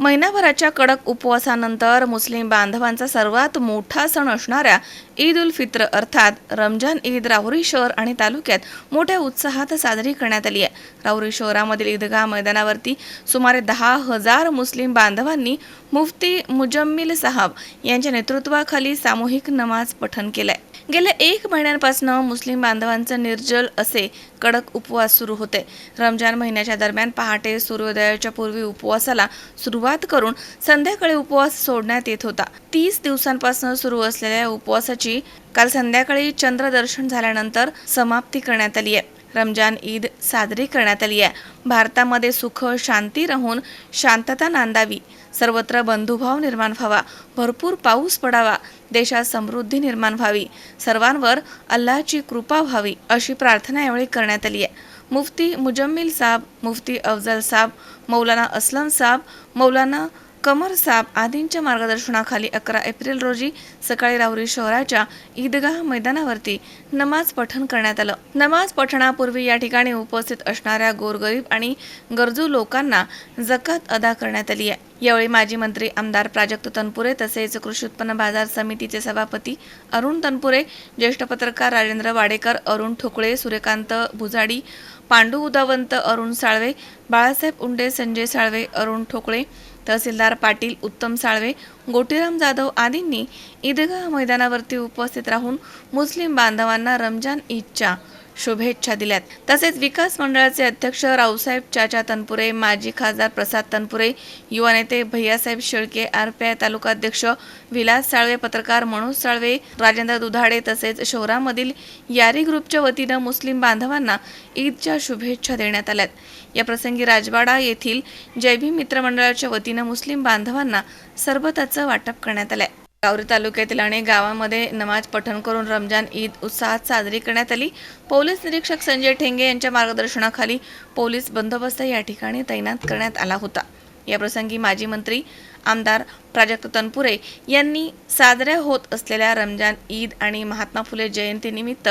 महिनाभराच्या कडक उपवासानंतर मुस्लिम बांधवांचा सर्वात मोठा सण असणाऱ्या ईद उल फित्र अर्थात रमजान ईद राहुरी शहर आणि तालुक्यात मोठ्या उत्साहात साजरी करण्यात आली आहे. राहुरी शहरामधील ईदगाह मैदानावरती सुमारे दहा हजार मुस्लिम बांधवांनी मुफ्ती मुजम्मिल साहब यांच्या नेतृत्वाखाली सामूहिक नमाज पठण आहे गेल्या एक महिन्यांपासून मुस्लिम बांधवांचं निर्जल असे कडक उपवास सुरू होते. रमजान महिन्याच्या दरम्यान पहाटे सूर्योदयाच्या पूर्वी उपवासाला सुरुवात करून संध्याकाळी उपवास सोडण्यात येत होता. तीस दिवसांपासून सुरू असलेल्या उपवासाची काल संध्याकाळी चंद्रदर्शन झाल्यानंतर समाप्ती करण्यात आली आहे. रमजान ईद साजरी करण्यात आली आहे. भारतामध्ये सुख शांती राहून शांतता नांदावी. सर्वत्र बंधुभाव निर्माण व्हावा. भरपूर पाऊस पडावा. देशात समृद्धी निर्माण व्हावी. सर्वांवर अल्लाची कृपा व्हावी अशी प्रार्थना यावेळी करण्यात आली आहे. मुफ्ती मुजम्मिल साब मुफ्ती अफजल साब मौलाना असलम साब मौलाना कमर साब आदींच्या मार्गदर्शनाखाली अकरा एप्रिल रोजी सकाळी राहुरी शहराच्या ईदगाह मैदानावरती नमाज पठण करण्यात आलं. नमाज पठणापूर्वी या ठिकाणी उपस्थित असणाऱ्या गोरगरीब आणि गरजू लोकांना जकात अदा करण्यात आली आहे. यावेळी माजी मंत्री आमदार प्राजक्त तनपुरे तसेच कृषी उत्पन्न बाजार समितीचे सभापती अरुण तनपुरे ज्येष्ठ पत्रकार राजेंद्र वाडेकर अरुण ठोकळे सूर्यकांत भुजाडी पांडू उदावंत अरुण साळवे बाळासाहेब उंडे संजय साळवे अरुण ठोकळे तहसीलदार पाटील उत्तम साळवे गोटीराम जाधव आदींनी ईदगाह मैदानावरती उपस्थित राहून मुस्लिम बांधवांना रमजान ईदच्या शुभेच्छा दिल्यात. तसेच विकास मंडळाचे अध्यक्ष रावसाहेब चाचा तनपुरे माजी खासदार प्रसाद तनपुरे युवा नेते भैयासाहेब शेळके आरपीआय तालुका अध्यक्ष विलास साळवे पत्रकार मनोज साळवे राजेंद्र दुधाडे तसेच शहरामधील यारी ग्रुपच्या वतीनं मुस्लिम बांधवांना ईदच्या शुभेच्छा देण्यात आल्यात. या प्रसंगी राजवाडा येथील जयभीम मित्रमंडळाच्या वतीनं मुस्लिम बांधवांना सरबताचं वाटप करण्यात आलंय. गावरी तालुक्यातील अनेक गावांमध्ये नमाज पठण करून रमजान ईद उत्साहात साजरी करण्यात आली. पोलीस निरीक्षक संजय ठेंगे यांच्या मार्गदर्शनाखाली पोलीस बंदोबस्त या ठिकाणी तैनात करण्यात आला होता. याप्रसंगी माजी मंत्री आमदार प्राजक्त तनपुरे यांनी साजऱ्या होत असलेल्या रमजान ईद आणि महात्मा फुले जयंतीनिमित्त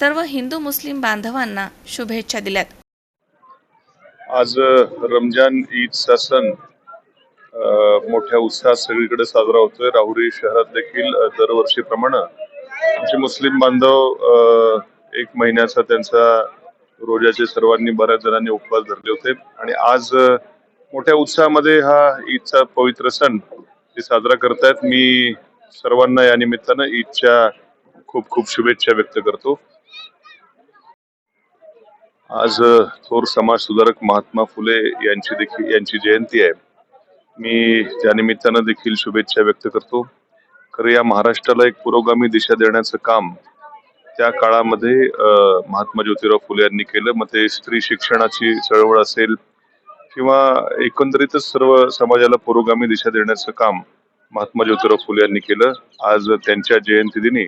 सर्व हिंदू मुस्लिम बांधवांना शुभेच्छा दिल्यात. आज रमजान ईदचा सण मोठ्या उत्साहात सगळीकडे साजरा होतोय. राहुरी शहरात देखील दरवर्षीप्रमाणे. आमचे मुस्लिम बांधव एक महिन्याचा त्यांचा रोजाचे सर्वांनी बऱ्याच जणांनी उपवास धरले होते. आणि आज मोठ्या उत्साहामध्ये हा ईदचा पवित्र सण ते साजरा करतायत. मी सर्वांना या निमित्तानं ईदच्या खूप खूप शुभेच्छा व्यक्त करतो. आज थोर समाज सुधारक महात्मा फुले यांची देखील यांची जयंती आहे. मी त्या निमित्तानं देखील शुभेच्छा व्यक्त करतो. खरं या महाराष्ट्राला एक पुरोगामी दिशा देण्याचं काम त्या काळामध्ये महात्मा ज्योतिराव फुले यांनी केलं. मग ते स्त्री शिक्षणाची चळवळ असेल किंवा एकंदरीतच सर्व समाजाला पुरोगामी दिशा देण्याचं काम महात्मा ज्योतिराव फुले यांनी केलं. आज त्यांच्या जयंती दिनी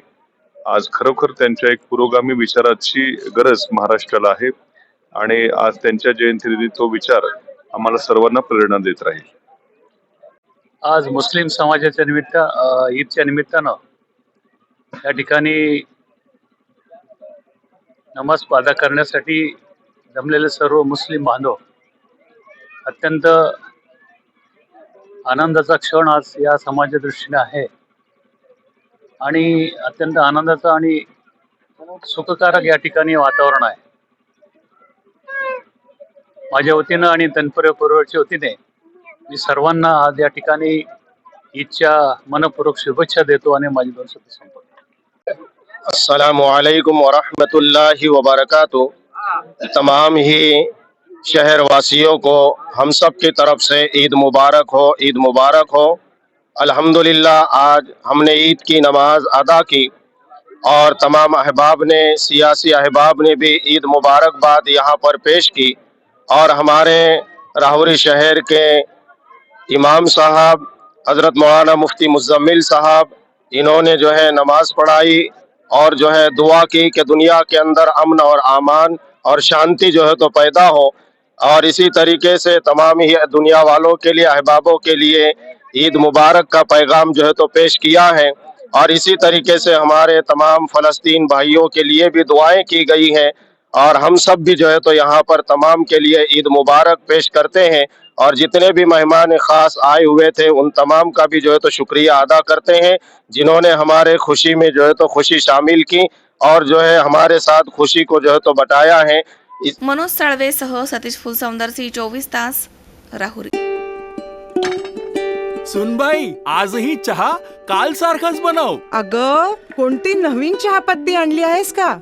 आज खरोखर त्यांच्या एक पुरोगामी विचाराची गरज महाराष्ट्राला आहे आणि आज त्यांच्या जयंती दिनी तो विचार आम्हाला सर्वांना प्रेरणा देत राहील. आज मुस्लिम समाजाच्या निमित्त ईदच्या निमित्तानं या ठिकाणी नमाज अदा करण्यासाठी जमलेले सर्व मुस्लिम बांधव अत्यंत आनंदाचा क्षण आज या समाजा दृष्टीने आहे. आणि अत्यंत आनंदाचं आणि सुखकारक या ठिकाणी वातावरण आहे. माझ्या वतीनं आणि तनपुरे परिवारच्या वतीने मी सर्वांना आज या ठिकाणी ईदच्या मनपूर्वक शुभेच्छा देतो आणि माझी दोन शब्द संपवतो. अस्सलाम वालेकुम वरहमतुल्लाहि वबरकातु तमाम ही शहर वासियों को हम सब की तरफ से ईद मुबारक हो ईद मुबारक हो। अल्हम्दुलिल्लाह आज हमने ईद की नमाज अदा की और तमाम अहबाब ने सियासी अहबाब ने भी ईद मुबारकबाद यहाँ पर पेश की और हमारे राहुरी शहर امام صاحب، حضرت مولانا مفتی مزمل صاحب، انہوں نے جو ہے نماز پڑھائی اور جو ہے دعا کی کہ دنیا کے اندر امن اور امان اور شانتی جو ہے تو پیدا ہو۔ اور اسی طریقے سے تمام ہی دنیا والوں کے لیے، احبابوں کے لیے عید مبارک کا پیغام جو ہے تو پیش کیا ہے۔ اور اسی طریقے سے ہمارے تمام فلسطین بھائیوں کے لیے بھی دعائیں کی گئی ہیں۔ اور ہم سب بھی جو ہے تو یہاں پر تمام کے لیے عید مبارک پیش کرتے ہیں۔ और जितने भी मेहमान खास आए हुए थे उन तमाम का भी जो है तो शुक्रिया अदा करते हैं जिन्होंने हमारे खुशी में जो है तो खुशी शामिल की और जो है हमारे साथ खुशी को जो है तो बटाया है इस मनोज साळवेसह सतीश फुलसौंदरसी चोवीस तास राहुरी सुनबाई आजही चहा काल सारखाच बनव अग कोणती नवीन चहापत्ती आणली आहेस का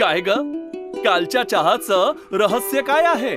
काय ग कालच्या चहाचं रहस्य काय आहे